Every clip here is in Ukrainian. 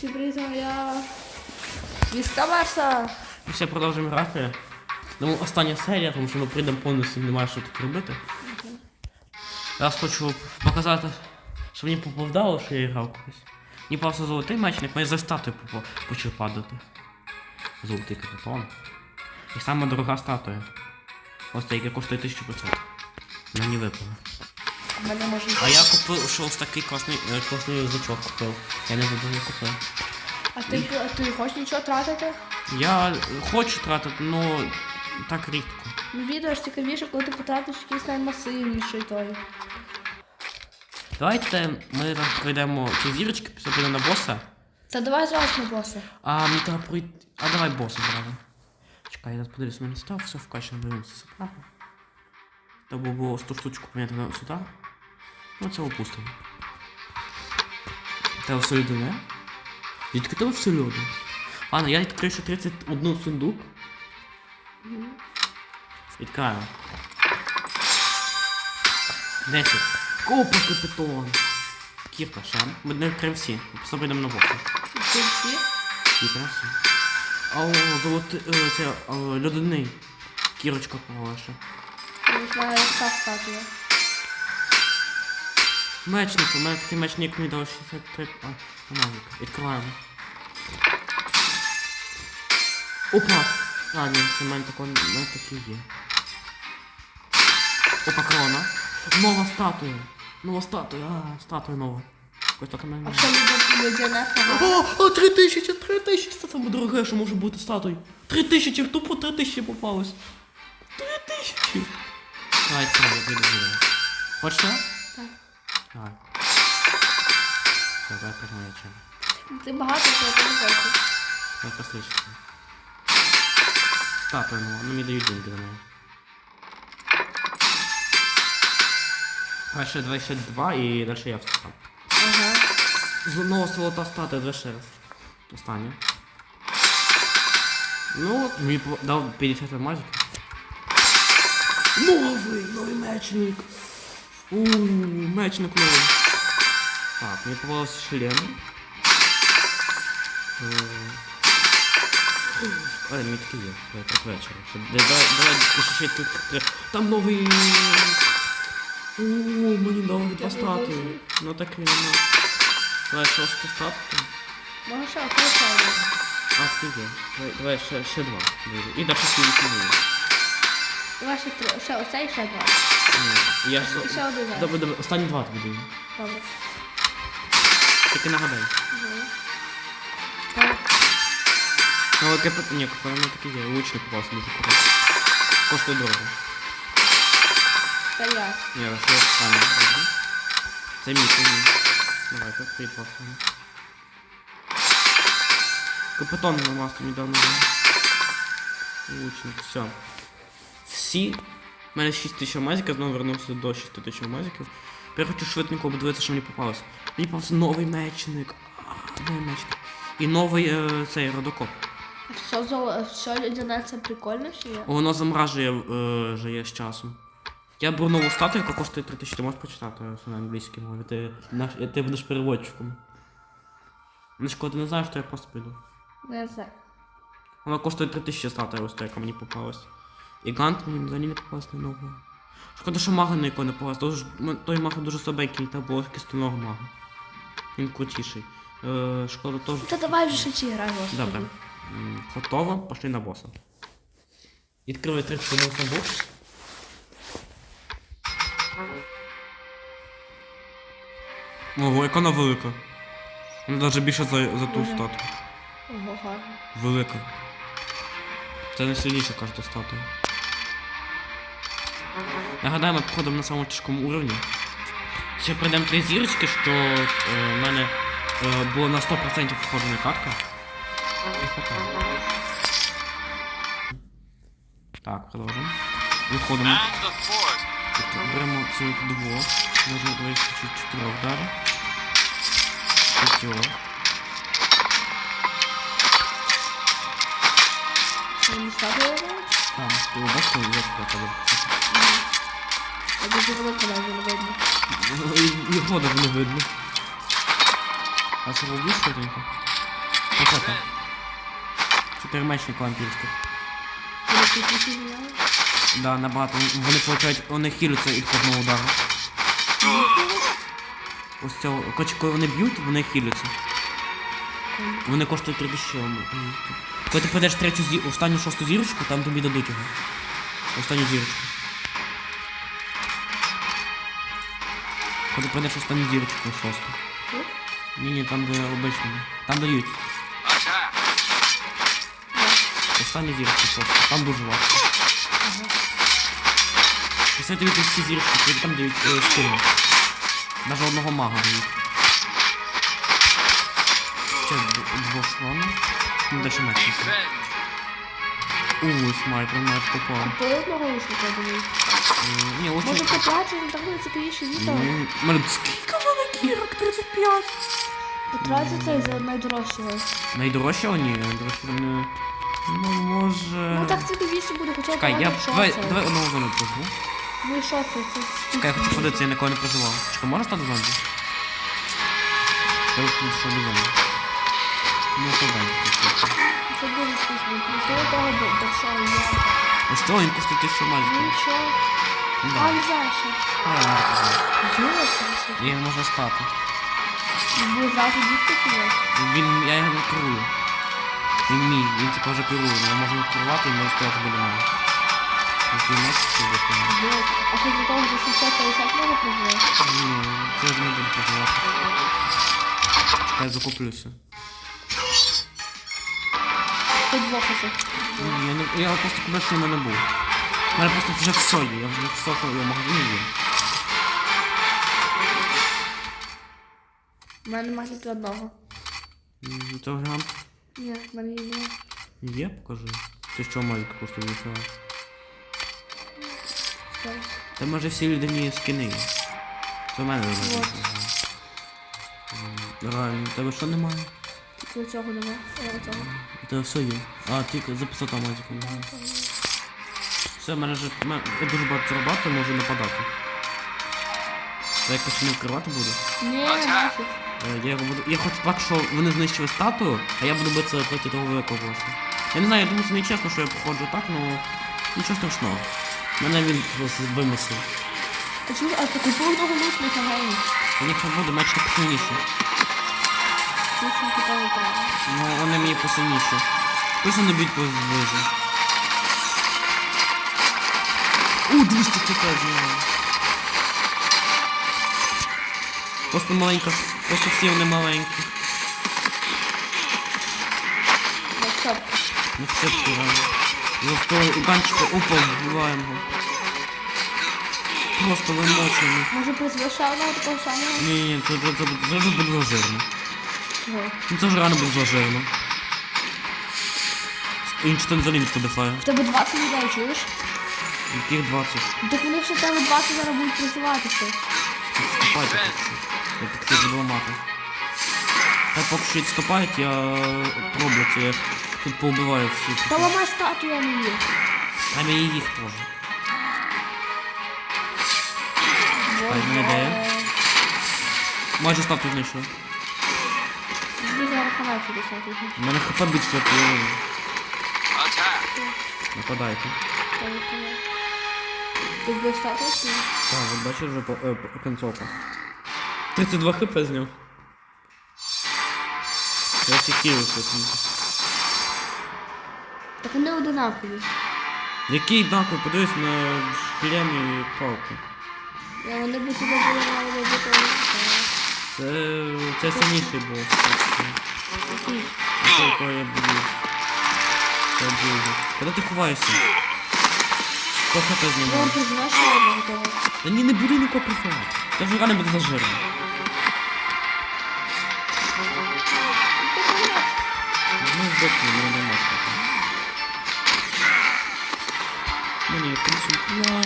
Привіт, я... Марса. Ми ще продовжуємо грати. Думаю, остання серія, тому що ми прийдемо повністю, немає що тут робити. Раз хочу показати, що мені поповдало, що я грав колись. Мені просто золотий мечник, мені за статую почав падати. Золотий капітон. І саме дорога статуя. Ось ця, яка коштує 1500. Мені випало. Мене може... А я купив, що ось такий класний, е, класний язичок купив. Я не вибрав, я купив. А ти, а ти хочеш нічого тратити? Я хочу тратити, ну так рідко. Ну, відео ж цікавіше, коли ти потратиш якийсь наймасивніший той. Давайте ми зараз пройдемо ці зірочки, після підемо на боса. Та давай зразу на боса. А мені треба пройти. А давай боса зразу. Чекай, я подивлюсь, у мене став, все вкачано, дивимося справа. Треба було 100 штучку поміняти сюди. Ну це опустимо. Треба все людине. Звідки тебе все люди? Ладно, я відкрию ще 31 сундук. Відкриваю. 10. Копа капітон. Кірка, ще. Ми не відкриємо всі. Просто йдемо на боса. Ти всі? І красі. О, золоти... е, Це о, льодяний. Кірочка поваша. Я не знаю, яка статуя. Мечник, у мене такий мечник мені дав 63 а, алмазик. Відкриваємо. Опа! А, ні, це в мене такий, в мене такий є. Опа, крона. Нова статуя. Нова статуя. А, статуя нова. Якась статуя в мене. А що люди людяне погано? О, о, три тисячі, три тисячі, це саме дороге, що може бути статуй. Три тисячі, тупо три тисячі попалось. Три тисячі. Давай, давай, піду зі Хочеш? Давай. Давай пригнаю чим. Ти багато чого хочеш. Давай послухайте. Нова, ну мені дають деньги на неї. А ще 22 і далі я встав. Ага. Знову золота статуя, два ще раз. Останнє. Ну мені по- дав 50 алмазів. Новий, новий мечник. Ууу, мечник новий. Так, мені попався шлем. Е, Ой, мені такі є. Давай так. Ще- Давай, давай, ще тут. Там новий. Ууу, мені дали два статуї. Ну такий, ну. Давай шосту статую. Ти? А, скільки? Давай, ще, ще два. І далі ще вісім буде. Давай ще три, ще оцей і ще два. Ні, я ж... І ще один. раз. Добре, добре, останні два тобі даю. Добре. Тільки нагадай. Так. Ну, але капет... Ні, капет, мене такий є. Лучник попався дуже круто. Коштує дорого. Та я. Ні, а що останнє? Добре. Це мій, це мій. Давай, так, твої два останні. Капитон на масту недавно був. Лучник, все. Всі. У мене 6 тисяч алмазиків, знову вернувся до 6 тисяч алмазиків. Я хочу швиденько подивитися, що мені попалось. Мені попався новий мечник. А, Новий мечник. І новий е, цей родокоп. Все золо, все людяне це прикольно чи є? Воно замражує е, жиє з часом. Я беру нову статую, яка коштує 3000, ти можеш почитати що на англійській мові. Ти, наш, ти будеш переводчиком. Ну шкода, ти не знаєш, то я просто піду. Не знаю. Вона коштує 3000 статуя, ось та, яка мені попалась. І гант мені взагалі не попалась на нового. Шкода, що мага на якого не попалась. Тож, той мага дуже слабенький, та було кістяного мага. Він крутіший. Е, шкода теж. Та давай вже грай, господи. Добре. М, Готово, пошли на боса. Відкривай 31 сундук. Ого, яка вона велика. Вона навіть більше за, за ту Дуже. статую. Ого, гарно. Велика. Це найсильніша кожна статуя. Нагадаю, ми походимо на самому тяжкому уровні. Ще пройдемо три зірочки, що е, в мене е, було на 100% входена катка. Так, продовжуємо. Виходимо. Беремо цих двох. Можна чуть чотирьох далі. П'ятьох. Там, ти бачиш, як я тебе. А дуже велика навіть не видно. І вода не видно. А це робиш швиденько? Посока. Чотири мечника вампірських. Вони ключі зняли. Да, набагато. Вони получають, вони хіляться від кожного удару. Ось цього. Короче, коли вони б'ють, вони хіляться. Вони коштують 3 тисячі. м, м. Коли ти прийдеш третю зі... останню шосту зірочку, там тобі дадуть його. Останню зірочку. Коли ти прийдеш останню зірочку шосту. Ні, ні, там де обично. Там дають. Остання зірочка шоста. Там дуже важко. Після тобі тут всі зірочки, тобі там дають е, скину. Навіть одного мага дають. Ще д- двох шрона. Ну, де ще Уuu, снайпер, навіть попав. Купили одного лучника, думаю. Е, Ні, Може лучше... купляти, він так буде цікавіше відео. Ну, Мене скільки в мене кірок? 35. Потратити цей за найдорожчого. Найдорожчого? Ні, найдорожчого не... Ну, може... Ну так цікавіше буде, хоча б Чекай, я... Давай, давай одного зону проживу. Ну і що це? Це Чекай, я хочу подивитися, я нікого не проживав. Чекай, можна стати зомбі? Я тут що до зомбі. Ну, що далі? Це дуже смішно. Після того большого є. Ось того він коштує тисячу Ну мальчиків. що? Ну, А, да. знаю, що. А, я не це? Я його можу стати. Ви зразу дітки є? Він, я його не керую. Він мій, він типу вже керує, я можу його керувати і можу стояти біля мене. Він меч чи виконує. А що за того за 750 може проживати? Ні, це ж не буду проживати. Я закуплюся. В офісі. Ні, Я, не, я просто купив, що в мене був. У мене просто вже все є, я вже все, що я в магазині є. У мене немає тільки одного. М, Це варіант Ні, в мене є немає. є, покажи. Ти що маленька коштує ніфіга. Зараз. Та може всі людині скини є. Це в мене немає. Реально, у тебе що немає? Тільки цього немає. О, цього. Все є. А, тільки за 500 амазиків. Все, в мене ж мене- я дуже багато зарабатую, можу нападати. Та як почну вкривати буду. Ні, нафіг. Е, Я, його буду... я хочу так, що вони знищили статую, а я буду битися проти того великого боса. Я не знаю, я думаю, це не чесно, що я походжу так, ну нічого страшного. Мене він просто вимислив. А чому, а ти купив одного лучника, гейм? У них там буде меч так сильніший. Не. Ну, вони мені посильніші. Пусть вони б'ють по. У, 200 хп зняли. Просто маленька, просто всі вони маленькі. На чопку. Ну все реально. За того уганчика упав, вбиваємо його. Просто вимочені. Може призвеш ще одного такого самого? Ні, ні, це, це, це, вже. Чого? Ну це вже реально буде зажирно. Іншштейн взагалі не подихає. В тебе 20 людей, чуєш? Яких 20? Ну так вони ще тебе 20 зараз будуть призиватися. Відступайте поки що. Я так хотів ламати. Хай поки що відступають, я роблю це, я тут поубиваю всіх. Та ламай статую, а не їх. Там і їх теж. Ай, не ідея. Майже статус знайшов. У мене хп більше половини. Нападайте. Ти чи ні? Так, от бачиш вже по, е, по кінцовка. 32 хп зняв. Я всі хілився. Так вони одинакові. Який нахуй, подивись на шлемі і палку. Я вони б тебе були одинакові. Це, це сильніший бос. Якого я буду. Це дуже. Куди ти ховаєшся? 100 хп знімав. ти знаєш, що я готова. Та ні, не буду нікого приховати. Це вже реально буде зажирно. Ну, здохну, не не можна. Ну ні, в принципі, план.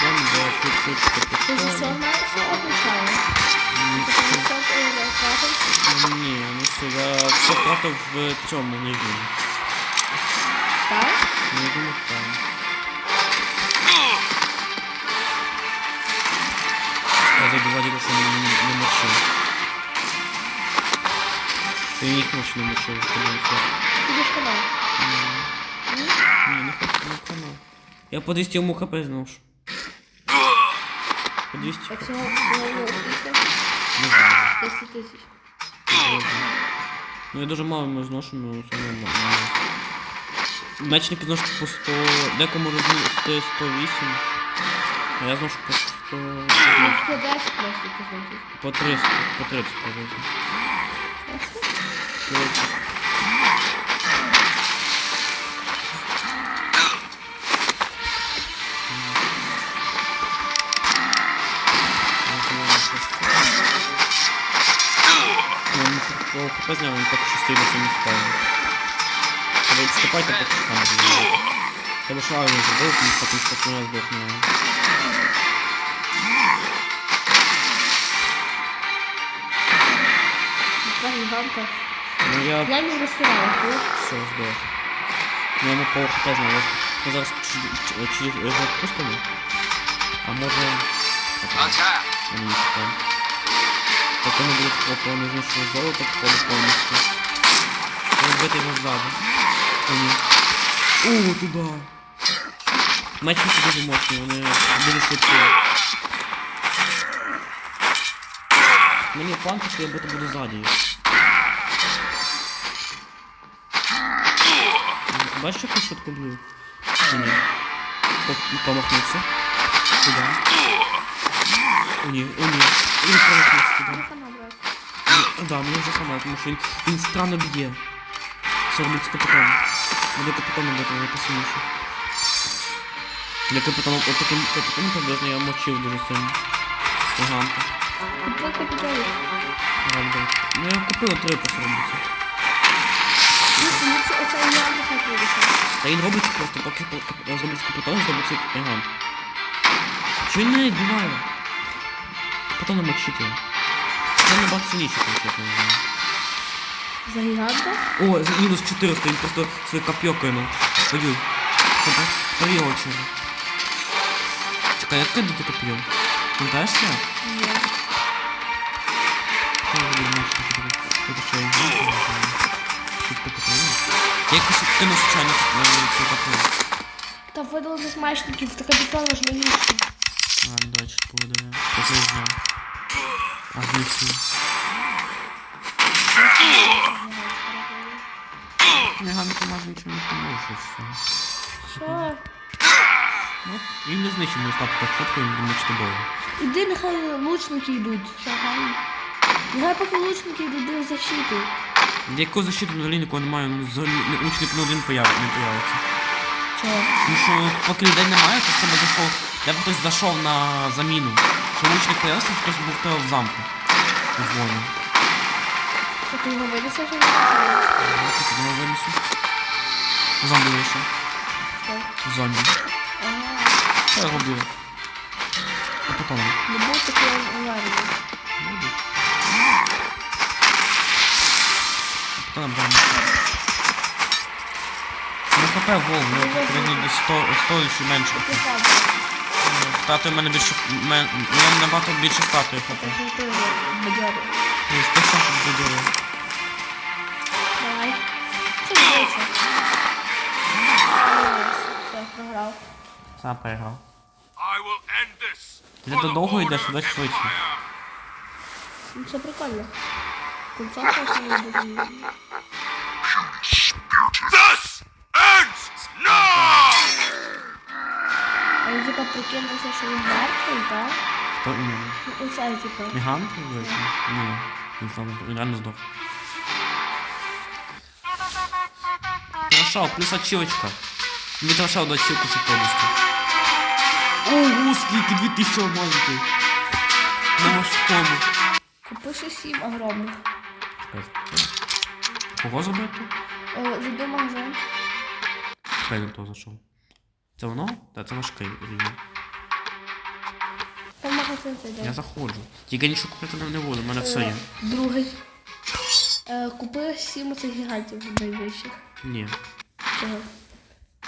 План, да, чуть чуть Ти ж все знаєш, що означає? Ти ж все означає. Ні, ну все, я все тратив в цьому, не він. Так? Не думаю, там. Я зайду ззаді, що не, не, не мочу. Ти їх ночі не мочив, подивився. Ти ж канал. Ні? Ні, не хочу, не канал. Я по 200 йому хп зношу. По 200 Так всього всього було скільки? Не знаю. 10 тисяч. Ну я дуже мало ми зношу, ну це нормально. Мечники по 100, декому розуміє 108. А я зношу по 100, Ну, 110 просто по 300, по 30 приблизно. 30. Он по хп зняв, він поки що стоїть на цьому спавні. Ви відступайте, поки що там буде. Тебе шару не забив, тому що потім що я здохне. Яка гіганта. Ну я Я не засирала, чуєш? все здох. Ну я йому по хп зняв. Ми зараз чи- чи- через його пустимо? А може... Attack! Я не чекаю. Так вони будуть такого не знищили золото походу повністю. Розбити його ззаду. О, ні. О, туди. Мечники дуже мощні, вони дуже швидкі. Мені план, що я бути буду ззаді. Бачиш, як я швидко б'ю? Ні? По- Помахнувся. Туди. О ні, о ні. Він. Ну, Да, мені вже хана, тому що він, він странно б'є. Все робить з капітаном. Буде капітаном буде найпосильніше. Для капітаном, от таким капітаном приблизно я мочив дуже сильно. Ганка. Купи капіталів. Ганка. Ну я купила три посередниці. Ну це. Та він робиться просто, поки по- зробить капітаном, зробиться гігант. Чого він не буває? Капітаном мочить його. Це набагато сильніше, конкретно. не знаю. За гіганта? О, за мінус 400, він просто своє копье кинув. Воюй. Це так приочено. Чекай, як кидати копье? Пам'ятаєш це? Ні. Я мочити? Це що я не знаю. Копье. Я якось кинув случайно е, це копье. Та видалених мечників, та капітан важливіше. Ладно, давай чуть повидаю. Що це я знаю? А знищую. Не гано помазу нічого не поможе. Що? Ну, він не знищив мою так швидко, він думає, що довго. Іди, нехай лучники йдуть. Шагай. Нехай поки лучники йдуть до защити. Яку защиту взагалі нікого немає, ну взагалі не- учник не один появ, не появиться. Чого? Тому що поки людей немає, то з тебе зайшов, тебе хтось зайшов на заміну. Що учник хтось був в тебе в замку. Дзвонив. Що ти його винесеш? Я так думав винесу. Зомбі вийшов. Зомбі. Що я робив? А потім. Не був такий аварії. Потім. Ну хп вол, ну приблизно десь 100, 100 чи менше. Ти. Статуї в мене більше. У мене набагато більше статуї хп. Ти теж бадьори. Із тих самих. Давай. Це вдалося. Все, програв. Сам переграв. I will end this! Ти до довго йдеш, туди швидше. Ну це прикольно. Концовка це не буде. Типа прикинувся, що він мертвий, так? Хто іменно? Ну оце типа. Міган? Ні. Він сам він реально здох. Хорошо, плюс ачівочка. Мені треба ще одну ачівку ще повністю. Ого, скільки 2000 алмазиків. На важкому. Купи ще сім огромних. Кого забити? Е, Зайди в магазин. Хай до того зайшов. Це воно? Так, це важкий рівень. Там магазин Я заходжу. Тільки нічого купити не буду, в мене все є. Другий. Е, Купи сім оцих гігантів найвищих. Ні. Чого?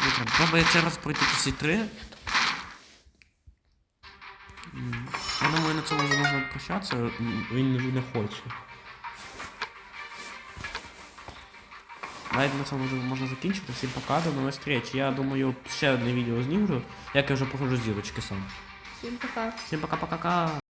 Не треба. Я ще раз пройти всі три. М, Я думаю, на цьому вже можна прощатися. Він не хоче. Навіть на цьому можна закінчити. Всім пока, до нових зустріч. Я думаю, ще одне відео знімлю, як я вже проходжу зірочки сам. Всім пока. Всім пока-пока-ка.